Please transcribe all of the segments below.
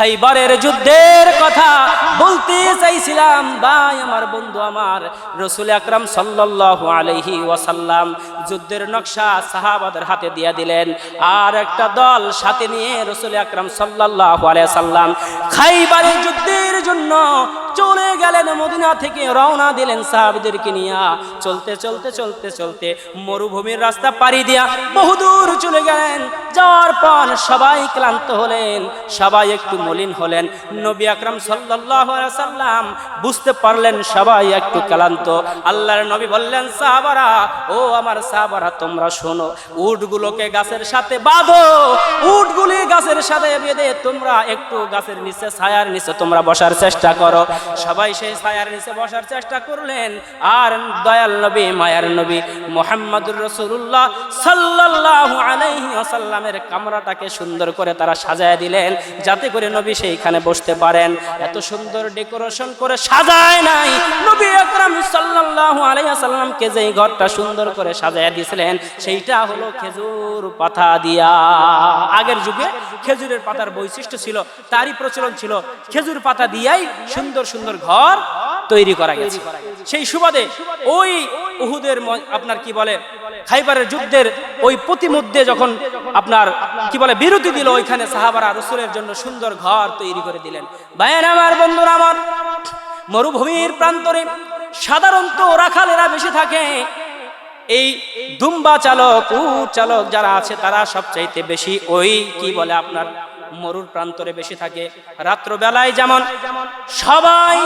খাইবারের যুদ্ধের কথা বলতে চাইছিলাম। ভাই, আমার বন্ধু, আমার রসুল আকরাম সাল্লাল্লাহু আলাইহি ওয়াসাল্লাম যুদ্ধের নকশা সাহাবাদের হাতে দিয়ে দিলেন। আর একটা দল সাথে নিয়ে রসুল আকরাম সাল্লাল্লাহু আলাইহি সাল্লাম খাইবারের যুদ্ধের জন্য চলে গেলেন। মদিনা থেকে রওনা দিলেন সাহাবিদেরকে নিয়ে। চলতে চলতে চলতে চলতে মরুভূমির রাস্তা পাড়ি দিয়া বহুদূর চলে গেলেন। যাওয়ার পর সবাই ক্লান্ত হলেন, সবাই একটু মলিন হলেন। নবী আকরাম সাল্লাম বুঝতে পারলেন সবাই একটু ক্লান্ত। আল্লাহর নবী বললেন, সাহাবারা, ও আমার সাহাবারা, তোমরা শোনো, উটগুলোকে গাছের সাথে বাঁধো, উটগুলি গাছের সাথে বেঁধে তোমরা একটু গাছের নিচে, ছায়ার নিচে তোমরা বসার চেষ্টা করো। সবাই সেই ছায়ার নিচে বসার চেষ্টা করলেন। আর দয়াল নবী, মায়ার নবী মোহাম্মদুর রসুল্লাহ সাল্লাল্লাহু আলাইহি ওয়াসাল্লামের কামরাটাকে সুন্দর করে তারা সাজায় দিলেন, যাতে করে নবী সেইখানে বসতে পারেন। এত সুন্দর ডেকোরেশন করে সাজায় নাই। নবী আকরাম সাল্লাল্লাহু আলাইহি ওয়াসাল্লামকে যেই ঘরটা সুন্দর করে সাজায় দিয়েছিলেন, সেইটা হলো খেজুর পাতা দিয়া। আগের যুগে খেজুরের পাতার বৈশিষ্ট্য ছিল, তারই প্রচলন ছিল, খেজুর পাতা দিয়াই সুন্দর সুন্দর ঘর তৈরি করা গেছে। সেই সুবাদে ওই উহুদের আপনার কি বলে খাইবারের যুদ্ধের ওই প্রতিমধ্যে যখন আপনার, কি বলে, বিরতি দিল, ওইখানে সাহাবারা রসুলের জন্য সুন্দর ঘর তৈরি করে দিলেন। বায়ান আমার বন্ধুর আমার, মরুভূমির প্রান্তরে সাধারণত রাখালেরা বেশি থাকে। এই দুম্বা চালক উট চালক যারা আছে, তারা সবচাইতে বেশি ওই, কি বলে, আপনার মরুর প্রান্তরে বেশি থাকে। রাত্রবেলায় যেমন সবাই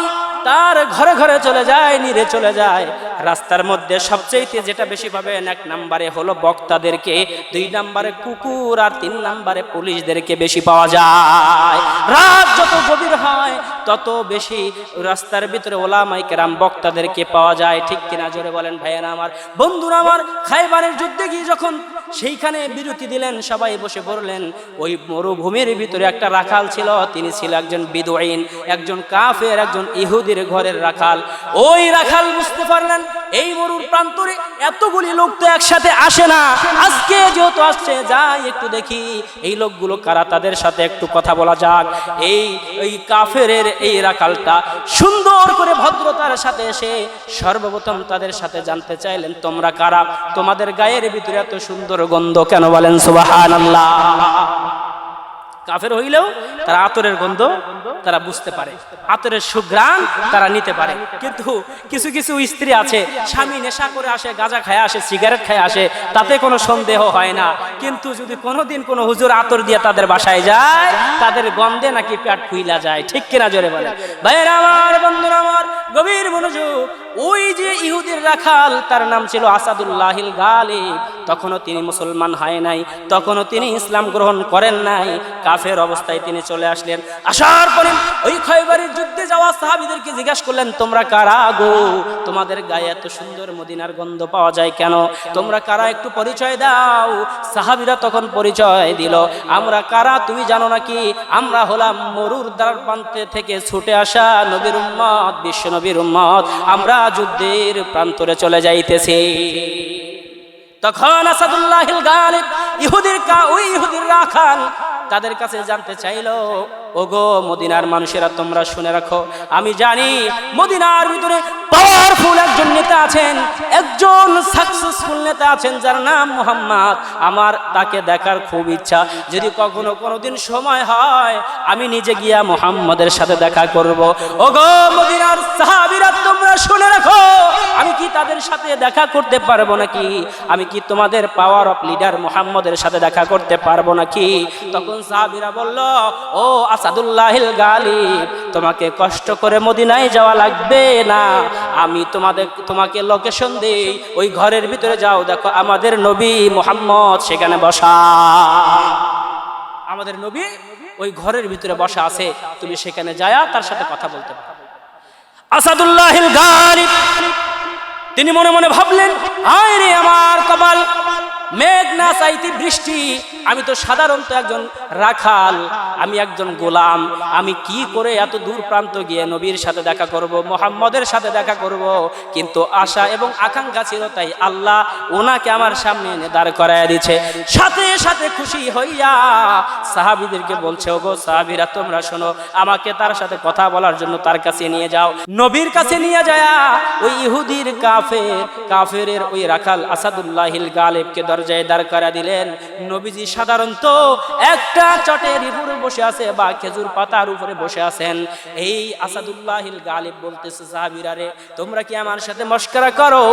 তার ঘরে ঘরে চলে যায়, নিরে চলে যায়। রাস্তার মধ্যে সবচাইতে যেটা বেশি পাবেন, এক নম্বরে হলো বক্তাদেরকে, দুই নম্বরে কুকুর আর তিন নম্বরে পুলিশদেরকে বেশি পাওয়া যায়। রাত যত গভীর হয়, তত বেশি রাস্তার ভিতরে ওলামাই কেরাম বক্তাদেরকে পাওয়া যায়। ঠিক কিনা জোরে বলেন, ভাইয়েরা আমার, বন্ধুরা আমার, খাইবারের যুদ্ধে গিয়ে যখন সেইখানে বিরতি দিলেন, সবাই বসে পড়লেন, ওই মরুভূমির ভিতরে একটা রাখাল ছিল, তিনি ছিল একজন বিদুইন একজন কাফের, একজন ইহুদির ঘরের রাখাল। ওই রাখাল বুঝতে পারলেন এই মরুর প্রান্তরে এতগুলি লোক তো একসাথে আসে না। আজকে যেহেতু আসছে, যাই একটু দেখি, এই লোকগুলো কারা? তাদের সাথে একটু কথা বলা যাক। এই এই কাফেরের এই রাখালটা সুন্দর করে ভদ্রতার সাথে এসে সর্বপ্রথম তাদের সাথে জানতে চাইলেন, তোমরা কারা? তোমাদের গায়ের ভিতরে এত সুন্দর গন্ধ কেন বলেন সুবহানাল্লাহ? কাফের হইলেও তারা আতরের গন্ধ তারা বুঝতে পারে। আতরের সুঘ্রাণ তারা নিতে পারে। কিন্তু কিছু কিছু স্ত্রী আছে, স্বামী নেশা করে আসে, গাঁজা খায় আসে, সিগারেট খায় আসে, তাতে কোনো সন্দেহ হয় না। কিন্তু যদি কোনোদিন কোনো হুজুর আতর দিয়ে তাদের বাসায় যায়, তাদের গন্ধে নাকি পেট ফুইলা যায়। ঠিক কিনা জোরে বলে ভাইয়ের আমার, বন্ধুরা আমার গভীর মনোযোগ। ওই যে ইহুদির রাখাল, তার নাম ছিল আসাদুল্লাহিল গালিব। তখনও তিনি মুসলমান হয় নাই, তখনও তিনি ইসলাম গ্রহণ করেন নাই। কাফের অবস্থায় তিনি চলে আসলেন। আসার পরে ওই খয়বারের যুদ্ধে যাওয়া সাহাবিদেরকে জিজ্ঞাসা করলেন, তোমরা কারা গো? তোমাদের গায়ে এত সুন্দর মদিনার গন্ধ পাওয়া যায় কেন? তোমরা কারা? একটু পরিচয় দাও। সাহাবিরা তখন পরিচয় দিল, আমরা কারা? তুমি জানো নাকি? আমরা হলাম মরুর দ্বার প্রান্তে থেকে ছুটে আসা নবীর উম্মত, বিশ্ব নবীর উম্মত, আমরা যুদ্ধের প্রান্তরে চলে যাইতেছি। তখন আসাদুল্লাহিল গালিব, ইহুদির কা ওই ইহুদির রাখাল তাদের কাছে জানতে চাইলো, ওগো মদিনার মানুষেরা, তোমরা শুনে রাখো, আমি জানি মদিনার ভিতরে পাওয়ারফুল একজন নেতা আছেন, একজন সাকসেসফুল নেতা আছেন, যার নাম মোহাম্মদ। আমার তাকে দেখার খুব ইচ্ছা, যদি কখনো কোনোদিন সময় হয়, আমি নিজে গিয়া মোহাম্মদের সাথে দেখা করব। ওগো মদিনার সাহাবিরা, তোমরা শুনে রাখো, আমি কি তাদের সাথে দেখা করতে পারব নাকি? আমি কি তোমাদের পাওয়ার অফ লিডার মোহাম্মদের সাথে দেখা করতে পারব নাকি? তখন সাহাবিরা বলল, ও আসাদুল্লাহিল গালিব, তোমাকে কষ্ট করে মদিনায় যাওয়া লাগবে না। আমি তোমাদের, তোমাকে লোকেশন দেই, ওই ঘরের ভিতরে যাও। দেখো, আমাদের নবী মোহাম্মদ সেখানে বসা। আমাদের নবী ওই ঘরের ভিতরে বসা আছে। তুমি সেখানে যায়া তার সাথে কথা বলতে পারো। আসাদুল্লাহিল গালিব, তিনি মনে মনে ভাবলেন হায় রে আমার কপাল মেঘ না চাইতে বৃষ্টি, আমি তো সাধারণত একজন রাখাল, আমি একজন গোলাম। আমি কি করে এত দূর প্রান্ত গিয়ে নবীর সাথে দেখা করব, মোহাম্মদের সাথে দেখা করব? কিন্তু আশা এবং আকাঙ্ক্ষা ছিল তাই আল্লাহ ওনাকে আমার সামনে এনে দাঁড় করায় দিচ্ছে সাথে সাথে খুশি হইয়া সাহাবিদেরকে বলছে, ওগো সাহাবিরা, তোমরা শোনো, আমাকে তার সাথে কথা বলার জন্য তার কাছে নিয়ে যাও। নবীর কাছে নিয়ে যায় ওই ইহুদির কাফের, কাফেরের ওই রাখাল আসাদুল্লাহিল গালেবকে দরজায় দাঁড় করা দিলেন। নবীজি সাধারণত একটা চটের উপরে বসে আছে বা খেজুর পাতার উপরে বসে আছেন। এই আসাদুল্লাহিল গালিব বলতেছে, সাহাবিরা রে, তোমরা কি আমার সাথে মস্করা করো?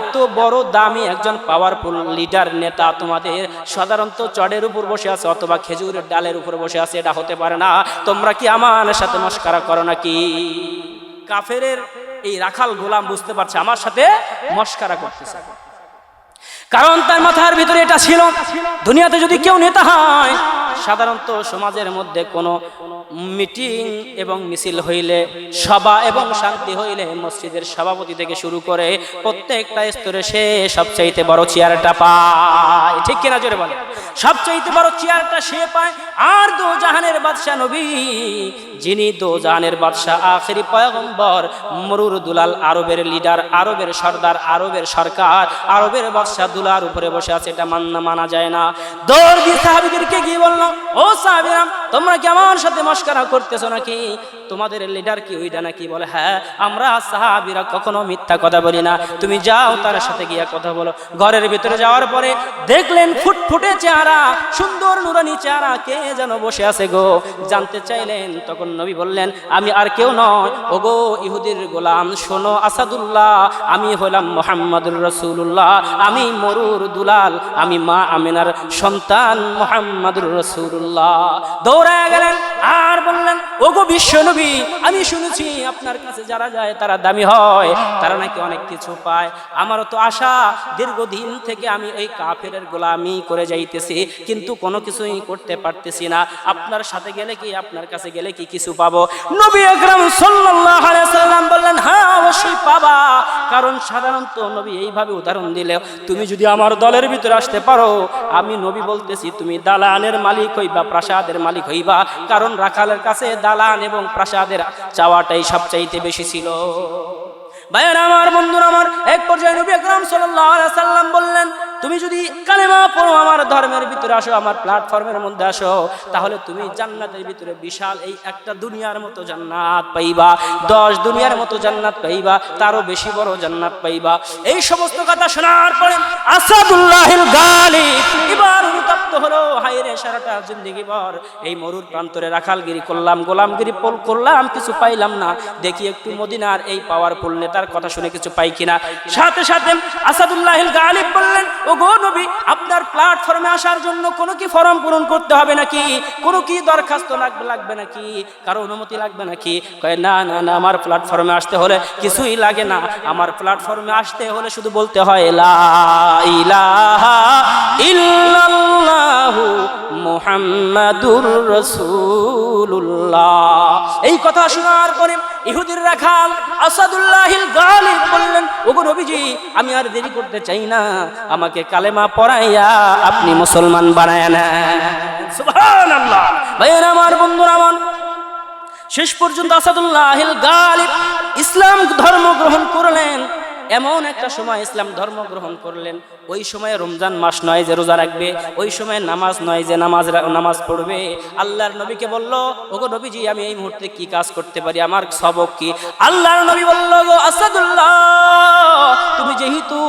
এত বড় দামি একজন পাওয়ারফুল লিডার নেতা তোমাদের সাধারণত চটের উপর বসে আছে অথবা খেজুরের ডালের উপর বসে আছে, এটা হতে পারে না। তোমরা কি আমার সাথে মস্করা করো নাকি? কাফেরের এই রাখাল গোলাম বুঝতে পারছে, আমার সাথে মস্কারা করতেছে। কারণ তার মাথার ভিতরে এটা ছিল। দুনিয়াতে যদি কেউ নেতা হয় সাধারণত সমাজের মধ্যে কোনো মিটিং এবং মিছিল হইলে, সভা এবং শান্তি হইলে মসজিদের সভাপতি থেকে শুরু করে প্রত্যেকটা স্তরে সে সবচাইতে বড় চেয়ারটা পায়। ঠিক কিনা জোরে বলে সবচাইতে বড় চেয়ারটা সে পায়। আর দো জাহানের বাদশাহ নবী, যিনি দো জাহানের বাদশাহ, আখেরি পয়গম্বর, মরুর দুলাল, আরবের লিডার, আরবের সর্দার, আরবের সরকার, আরবের বাদশাহ দুলার উপরে বসে আছে, এটা মান্না মানা যায় না। দৌড় দিয়ে সাহাবিদেরকে গিয়ে বলল? ও সাহাবিরাম তোমরা কেমন সাথে মস্কারা করতেছো নাকি? তোমাদের লিডার কি? ওইটা নাকি বলে হ্যাঁ আমরা সাহাবিরা কখনো মিথ্যা কথা বলি না। তুমি যাও তার সাথে গিয়ে কথা বলো। ঘরের ভিতরে যাওয়ার পরে দেখলেন ফুটফুটে চেহারা, সুন্দর নুরানি চেহারা। কে যেন বসে আছে গো? জানতে চাইলেন, তখন নবী বললেন, আমি আর কেউ নয়। ও গো ইহুদির গোলাম, শোনো আসাদুল্লাহ, আমি হলাম মোহাম্মদুর রসুল্লাহ আমি মরুর দুলাল, আমি মা আমিনার সন্তান মোহাম্মদুর রসুল্লাহ দৌড়ায় গেলেন। আর বললেন, ওগো বিশ্ব নবী, আমি শুনেছি আপনার কাছে যারা যায় তারা দামি হয়, তারা নাকি অনেক কিছু পায়। আমারও তো আশা, দীর্ঘদিন থেকে আমি ওই কাফের গোলামি করে যাইতেছি, কিন্তু কোনো কিছুই করতে পারতেছি না। আপনার সাথে গেলে কি, আপনার কাছে গেলে কি কিছু পাবো? নবী আকরাম সাল্লাল্লাহু আলাইহি সাল্লাম বললেন হ্যাঁ অবশ্যই পাবা। কারণ সাধারণত নবী এইভাবে উদাহরণ দিলে তুমি যদি আমার দলের ভিতরে আসতে পারো, আমি নবী বলতেছি, তুমি দালানের মালিক হইবা, প্রাসাদের মালিক হইবা। কারণ রাখালের কাছে দালান এবং প্রাসাদের চাওয়াটাই সবচাইতে বেশি ছিল। ভাইয়ের আমার, বন্ধুর আমার, এক পর্যায়ে নবী আকরাম সাল্লাল্লাহু আলাইহি সাল্লাম বললেন, তুমি যদি কালেমা পড়ো আমার ধর্মের ভিতরে আসো, আমার প্ল্যাটফর্মের মধ্যে আসো, তাহলে তুমি জান্নাতের ভিতরে বিশাল এই একটা দুনিয়ার মতো জান্নাত পাইবা, দশ দুনিয়ার মতো জান্নাত পাইবা, তারও বেশি বড় জান্নাত পাইবা। এই সমস্ত কথা শোনার পরে আসাদুল্লাহিল গালি এবার অনুতপ্ত হলো, হায়রে সারাটা জিন্দিগি ভর, এই মরুর প্রান্তরে রাখালগিরি করলাম, গোলামগিরি পোল করলাম, কিছু পাইলাম না, দেখি একটু মদিনার এই পাওয়ারফুল নেতার কথা শুনে কিছু পাই কিনা? সাথে সাথে আসাদুল্লাহিল গালিব বললেন ও গো নবী, আপনার প্ল্যাটফর্মে আসার জন্য কোনো কি ফর্ম পূরণ করতে হবে নাকি? কোনো কি দরখাস্ত লাগবে লাগবে নাকি? কারও অনুমতি লাগবে নাকি? কয়, না না না, আমার প্ল্যাটফর্মে আসতে হলে কিছুই লাগে না। আমার প্ল্যাটফর্মে আসতে হলে শুধু বলতে হয়, লা ইলাহা ইল্লাল্লাহু মুহাম্মাদুর রাসূলুল্লাহ। এই কথা শোনার পরে ইহুদির রাখাল আসাদুল্লাহিল গালিব বললেন, ওগো নবীজি, আমি আর দেরি করতে চাই না। আমাকে কালেমা পড়াইয়া আপনি মুসলমান বানায় নেন। সুবহানাল্লাহ। ভাইয়েরা আমার, বন্ধুরা আমার, শেষ পর্যন্ত আসাদুল্লাহিল গালিব ইসলাম ধর্ম গ্রহণ করলেন। এমন একটা সময় ইসলাম ধর্ম গ্রহণ করলেন। ওই সময় রমজান মাস নয় যে রোজা রাখবে, ওই সময় নামাজ নয় যে নামাজ নামাজ পড়বে। আল্লাহর নবীকে বলল, ওগো নবীজি, আমি এই মুহূর্তে কি কাজ করতে পারি? আমার সবক কি? আল্লাহর নবী বলল গো আসাদুল্লাহ যেহেতু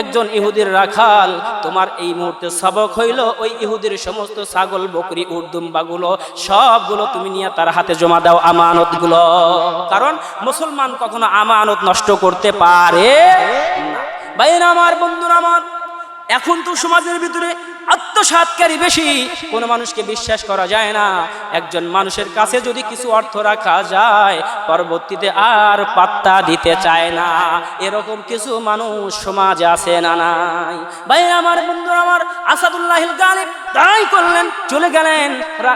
একজন ইহুদির রাখাল, তোমার এই মুহূর্তে সবক হইল ওই ইহুদির সমস্ত ছাগল, বকরি উর্দুম্বাগুলো সবগুলো তুমি নিয়ে তার হাতে জমা দাও আমানতগুলো কারণ মুসলমান কখনো আমানত নষ্ট করতে পারে না। ভাইয়েরা আমার, বন্ধুরা আমার, এখন তো সমাজের ভিতরে আত্ম আত্মসাৎকারী বেশি। কোন মানুষকে বিশ্বাস করা যায় না। একজন মানুষের কাছে যদি কিছু অর্থ রাখা যায়, পরবর্তীতে আর পাত্তা দিতে চায় না। এরকম কিছু মানুষ সমাজে আছে না নাই। ভাই আমার বন্ধু আমার আসাদুল্লাহ গালিব তাই করলেন, চলে গেলেন।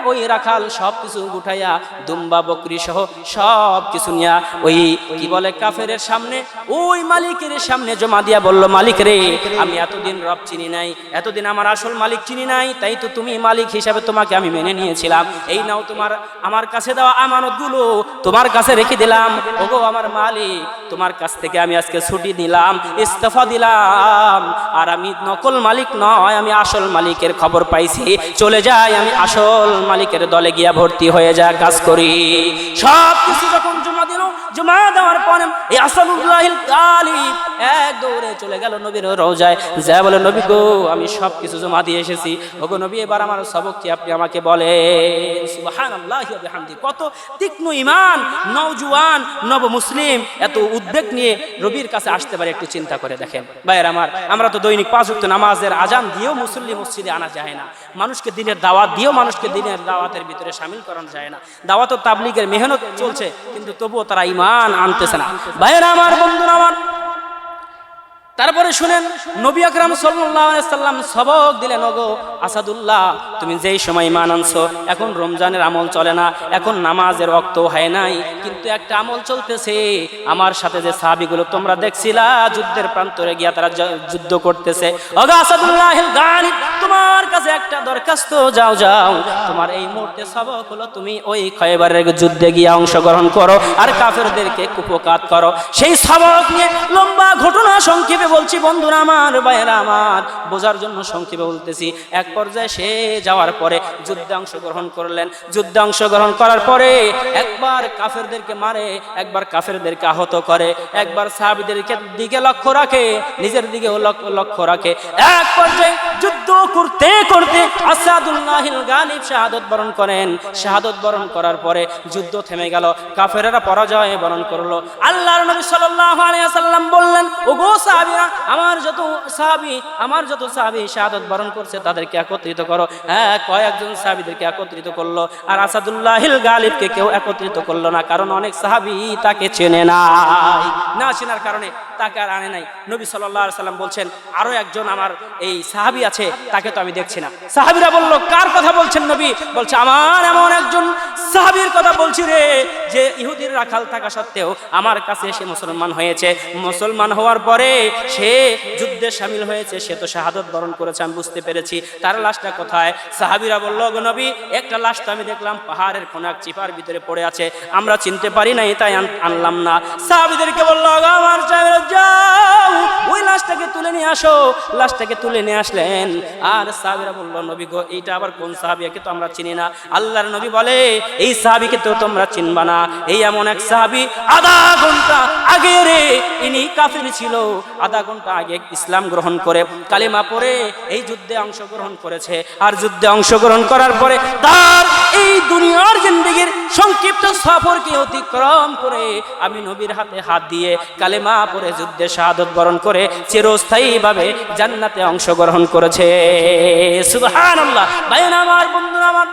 ওই রাখাল সব কিছু গুঠাইয়া, দুম্বা, বকরি সহ সব কিছু নিয়া ওই, কি বলে কাফের সামনে, ওই মালিকের সামনে জমা দিয়া বলল, মালিক রে, আমি এতদিন রব চিনি নাই। এতদিন আমার আসল মালিক চিনি নাই, তাই তো তুমি মালিক হিসাবে তোমাকে আমি মেনে নিয়েছিলাম। এই নাও তোমার, আমার কাছে দেওয়া আমানতগুলো তোমার কাছে রেখে দিলাম। ওগো আমার মালিক, তোমার কাছ থেকে আমি আজকে ছুটি দিলাম ইস্তফা দিলাম। আর আমি নকল মালিক নয়, আমি আসল মালিকের খবর পাইছি। চলে যাই, আমি আসল মালিকের দলে গিয়া ভর্তি হয়ে যা কাজ করি। সব কিছু যখন জমা দেওয়ার পরে এই এক দৌড়ে চলে গেল নবীর রোজায় যা বলে, নবী গো, আমি সব কিছু জমা দিয়ে এসেছি। ওগো নবী, এবার আমার সবক কি আপনি আমাকে বলে ওয়া বিহামদি। কত তীক্ষ্ণ ঈমান নব মুসলিম এত উদ্বেগ নিয়ে রবির কাছে আসতে পারে, একটু চিন্তা করে দেখেন। ভাইয়ের আমার, আমরা তো দৈনিক পাঁচ ওয়াক্ত নামাজের আজান দিয়েও মুসল্লি মসজিদে আনা যায় না। মানুষকে দিনের দাওয়াত দিয়েও মানুষকে দিনের দাওয়াতের ভিতরে সামিল করানো যায় না। দাওয়াত ও তাবলিগের মেহনত চলছে, কিন্তু তবুও তারা ইমান আনতেছে না। ভাইয়ের আমার, বন্ধুরা আমার, তারপরে শুনেন, নবী আকরাম সাল্লাম সবক দিলেন, ওগো আসাদুল্লাহ, তুমি যেই সময় ইমান আনছো, এখন রমজানের আমল চলে না, এখন নামাজের রক্ত হয় নাই, কিন্তু একটা আমল চলতেছে। আমার সাথে যে সাহাবিগুলো তোমরা দেখছিলা, যুদ্ধের প্রান্তরে গিয়া তারা যুদ্ধ করতেছে। ওগো আসাদুল্লাহ তোমার কাছে একটা দরখাস্ত, যাও যাও। তোমার এই মুহূর্তে সবক হলো তুমি ওই খয়বারের যুদ্ধে গিয়ে অংশগ্রহণ করো আর কাফেরদেরকে কুপকাত করো। সেই সবক নিয়ে লম্বা ঘটনা সংক্ষেপে বলছি, বন্ধুরা আমার, ভাইয়েরা আমার, বোঝার জন্য সংক্ষেপে বলতেছি। এক পর্যায়ে সে যাওয়ার পরে যুদ্ধে অংশগ্রহণ করলেন। যুদ্ধে অংশগ্রহণ করার পরে একবার কাফেরদেরকে মারে, একবার কাফেরদেরকে আহত করে, একবার সাহাবিদেরকে দিকে লক্ষ্য রাখে, নিজের দিকেও লক্ষ্য লক্ষ্য রাখে। এক পর্যায়ে যুদ্ধ করতে করতে আসাদুল্লাহিল গালিব শাহাদত বরণ করেন। শাহাদত বরণ করার পরে যুদ্ধ থেমে গেল, কাফেরেরা পরাজয় বরণ করল। আল্লাহর নবী সাল্লাল্লাহু আলাইহি ওয়াসাল্লাম বললেন, ওগো সাহাবীরা, আমার যত সাহাবী, আমার যত সাহাবী শাহাদত বরণ করছে, তাদেরকে একত্রিত করো। হ্যাঁ কয়েকজন সাহাবীদেরকে একত্রিত করল, আর আসাদুল্লাহিল গালিবকে কেউ একত্রিত করল না, কারণ অনেক সাহাবী তাকে চেনে নাই। না চেনার কারণে তাকে আর আনে নাই। নবী সাল্লাল্লাহু আলাইহি সাল্লাম বলছেন, আরও একজন আমার এই সাহাবী আছে, তাকে তো আমি দেখছি না। সাহাবীরা বলল, কার কথা বলছেন নবী? বলছে, আমার এমন একজন সাহাবীর কথা বলছি রে, যে ইহুদির রাখাল থাকা সত্ত্বেও আমার কাছে সে মুসলমান হয়েছে। মুসলমান হওয়ার পরে সে যুদ্ধে সামিল হয়েছে, সে তো শাহাদত বরণ করেছে, আমি বুঝতে পেরেছি। তার লাশটা কোথায়? সাহাবীরা বলল নবী, একটা লাশ তো আমি দেখলাম, পাহাড়ের কোন চিপার ভিতরে পড়ে আছে। আমরা চিনতে পারি নাই, তাই আন- আনলাম না। সাহাবীদেরকে বলল আমার যাও, ওই লাশটাকে তুলে নিয়ে আসো। লাশটাকে তুলে নিয়ে আসলেন। আর সাহাবীরা বলল, নবী গো, এইটা আবার কোন সাহাবিয়াকে তো আমরা চিনি না? আল্লাহর নবী বলে, এই সাহাবিকে তো তোমরা চিনবা না। এই এমন এক সাহাবি আধা ঘণ্টা আগে রে ইনি কাফির ছিল। আধা ঘণ্টা আগে ইসলাম গ্রহণ করে কালিমা পরে এই যুদ্ধে অংশগ্রহণ করেছে। আর যুদ্ধে অংশগ্রহণ করার পরে তার এই দুনিয়ার জিন্দগির সংক্ষিপ্ত সফরকে অতিক্রম করে আমি নবীর হাতে হাত দিয়ে কালেমা পরে যুদ্ধে শাহাদত বরণ করে চিরস্থায়ীভাবে জান্নাতে অংশগ্রহণ করেছে। সুবহানাল্লাহ। ভাইয়েরা আমার বন্ধুরা আমার।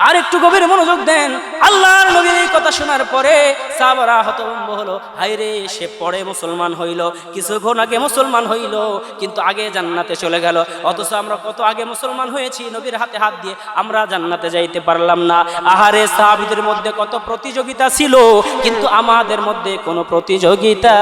আর একটু গভীর মনোযোগ দেন। আল্লাহর নবীর এই কথা শোনার পরে সাহাবারা হতভম্ব হলো। হায়রে, সে পরে মুসলমান হইল, কিছুক্ষণ আগে মুসলমান হইল, কিন্তু আগে জান্নাতে চলে গেল। অথচ আমরা কত আগে মুসলমান হয়েছি, নবীর হাতে হাত দিয়ে আমরা জান্নাতে যাইতে পারলাম না। আহারে, সাহাবিদের মধ্যে কত প্রতিযোগিতা ছিল, কিন্তু আমাদের মধ্যে কোনো প্রতিযোগিতা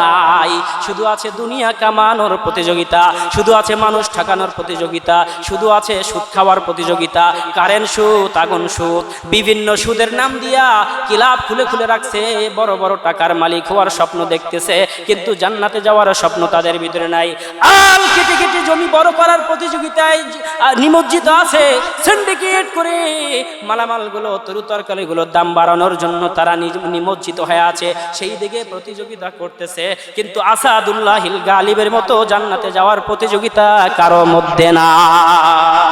নাই। শুধু আছে দুনিয়া কামানোর প্রতিযোগিতা, শুধু আছে মানুষ ঠকানোর প্রতিযোগিতা, শুধু আছে সুদ খাওয়ার প্রতিযোগিতা, কারেন্ট সুদ আগুন সুদ। বিভিন্ন সুদের নাম দিয়া কিলাব খুলে খুলে রাখছে। বড় বড় টাকার মালিক হওয়ার স্বপ্ন দেখতেছে, কিন্তু জান্নাতে যাওয়ার স্বপ্ন তাদের ভিতরে নাই। আল কেটে কেটে জমি বড় করার প্রতিযোগিতায় নিমজ্জিত আছে। সিন্ডিকেট করে মালামালগুলো তরু তরকারিগুলোর দাম বাড়ানোর জন্য তারা নিমজ্জিত হয়ে আছে। সেই দিকে প্রতিযোগিতা করতেছে, কিন্তু আসাদুল্লাহিল গালিবের মতো জান্নাতে যাওয়ার প্রতিযোগিতা কারও মধ্যে নাই।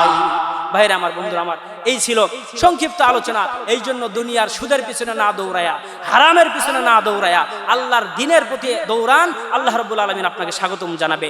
ভাইরা আমার বন্ধুরা আমার, এই ছিল সংক্ষিপ্ত আলোচনা। এই জন্য দুনিয়ার সুদের পিছনে না দৌড়ায়া, হারামের পিছনে না দৌড়ায়া, আল্লাহর দিনের প্রতি দৌড়ান, আল্লাহ রবুল আলমিন আপনাকে স্বাগতম জানাবে।